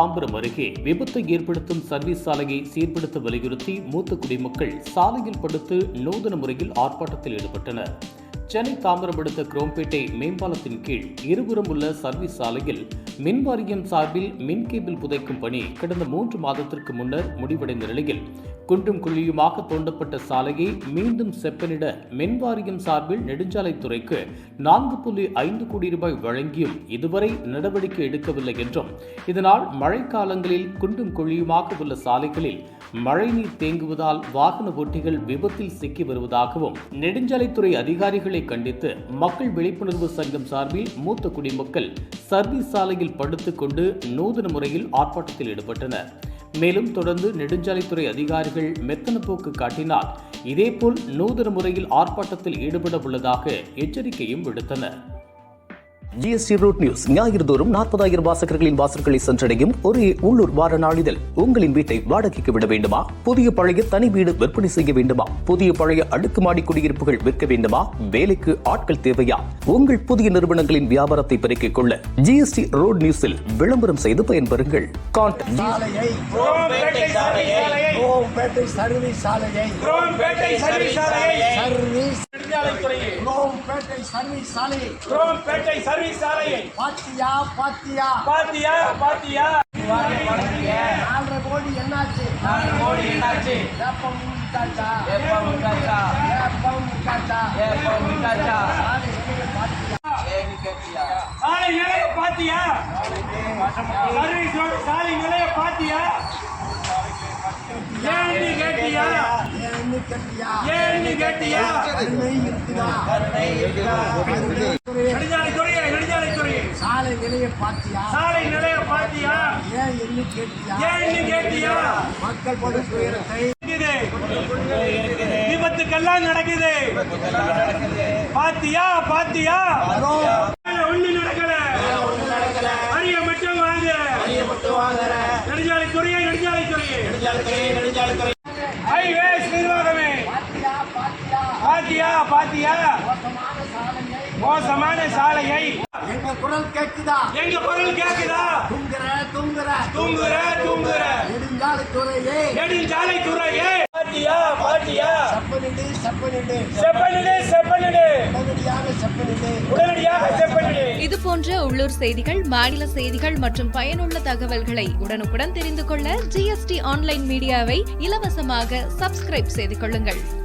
தாம்பரம் அருகே விபத்தை ஏற்படுத்தும் சர்வீஸ் சாலையை சீர்படுத்த வலியுறுத்தி மூத்த குடிமக்கள் சாலையில் படுத்து நூதன முறையில் ஆர்ப்பாட்டத்தில் ஈடுபட்டனர். சென்னை தாம்பரம் அடுத்த குரோம்பேட்டை மேம்பாலத்தின் கீழ் இருபுறம் உள்ள சர்வீஸ் சாலையில் மின் வாரியம் சார்பில் மின் கேபிள் புதைக்கும் பணி கடந்த மூன்று மாதத்திற்கு முன்னர் முடிவடைந்த நிலையில் குண்டும் குழியுமாக தோண்டப்பட்ட சாலையை மீண்டும் செப்பனிட மின் வாரியம் சார்பில் நெடுஞ்சாலைத்துறைக்கு நான்கு புள்ளி ஐந்து கோடி ரூபாய் வழங்கியும் இதுவரை நடவடிக்கை எடுக்கவில்லை என்றும் இதனால் மழைக்காலங்களில் குண்டும் குழியுமாக உள்ள சாலைகளில் மழைநீர் தேங்குவதால் வாகன ஓட்டிகள் விபத்தில் சிக்கி வருவதாகவும் நெடுஞ்சாலைத்துறை அதிகாரிகளை கண்டித்து மக்கள் விழிப்புணர்வு சங்கம் சார்பில் மூத்த குடிமக்கள் சர்வீஸ் சாலையில் படுத்துக்கொண்டு நூதன முறையில் ஆர்ப்பாட்டத்தில் ஈடுபட்டனர். மேலும் தொடர்ந்து நெடுஞ்சாலைத்துறை அதிகாரிகள் மெத்தன போக்கு காட்டினால் இதேபோல் நூதன முறையில் ஆர்ப்பாட்டத்தில் ஈடுபட உள்ளதாக எச்சரிக்கையும் விடுத்தனர். ஜிஎஸ்டி ரூட் நியூஸ் ஞாயிறு தோறும் நாற்பதாயிரம் வாசகர்களின் வாசல்களை சென்றடையும் ஒரே உள்ளூர் வார நாளிதழ். உங்களின் வீட்டை வாடகைக்கு விட வேண்டுமா? புதிய பழைய தனி வீடு விற்பனை செய்ய வேண்டுமா? புதிய பழைய அடுக்குமாடி குடியிருப்புகள் விற்க வேண்டுமா? வேலைக்கு ஆட்கள் தேவையா? உங்கள் புதிய நிறுவனங்களின் வியாபாரத்தை பெருக்கிக் கொள்ள ஜிஎஸ்டி ரோட் நியூஸில் விளம்பரம் செய்து பயன்பெறுங்கள். கான்டாக்ட் நெடுஞ்சாலைத்துறையை குரோம்பேட்டை சர்வீஸ் சாலையை குரோம்பேட்டை சர்வீஸ் சாலையை பாத்தியா பாத்தியா. பாத்தியா பாத்தியா. நாலரை கோடி என்னாச்சு? கோடி என்னாச்சு? ஏப்பம் விட்டாச்சா ஏப்பம் விட்டாச்சா ஏப்பம் விட்டாச்சா ஏப்பம் விட்டாச்சா சாலை பாத்தியா? சாலை நிலைய பாத்தியா? சர்வீஸ் சாலை நிலைய பாத்தியா? ஏன்னு கேட்டியா? கேட்டியா? ஏன்னு கேட்டியா? கருணை இருக்குதா நெடுஞ்சாலைத்துறையை நெடுஞ்சாலைத்துறையை. சாலை நிலைய பாத்தியா? சாலை நிலைய பாத்தியா? ஏன் என்ன கேட்டியா? ஏன்னு கேட்டியா? மக்கள் படும் துயரத்தை இருக்குது. விபத்துக்கெல்லாம் நடக்குது. பாத்தியா? பாத்தியா? ஒண்ணு நடக்கல. அரிய மட்டும் வாங்க. நெடுஞ்சாலை துறையே நெடுஞ்சாலை துறையே ஹைவேஸ் நிர்வாகமே பாத்தியா பாத்தியா பாத்தியா? மோசமான சாலையை. எங்க குரல் கேக்குதா எங்க பொருள் கேக்குதா துங்குற துங்குற. தூங்குற தூங்குற. நெடுஞ்சாலைத்துறையே. நெடுஞ்சாலை துறையே பாத்தியா பாத்தியா? செப்பனிடு செப்பனிடு. செப்பனிடு செப்பனிடு. உடனடியாக செப்பனிடு. உடனடியாக செப்பனிடு. இது போன்ற உள்ளூர் செய்திகள் மாநில செய்திகள் மற்றும் பயனுள்ள தகவல்களை உடனுக்குடன் தெரிந்து கொள்ள ஜிஎஸ்டி ஆன்லைன் மீடியாவை இலவசமாக சப்ஸ்கிரைப் செய்து கொள்ளுங்கள்.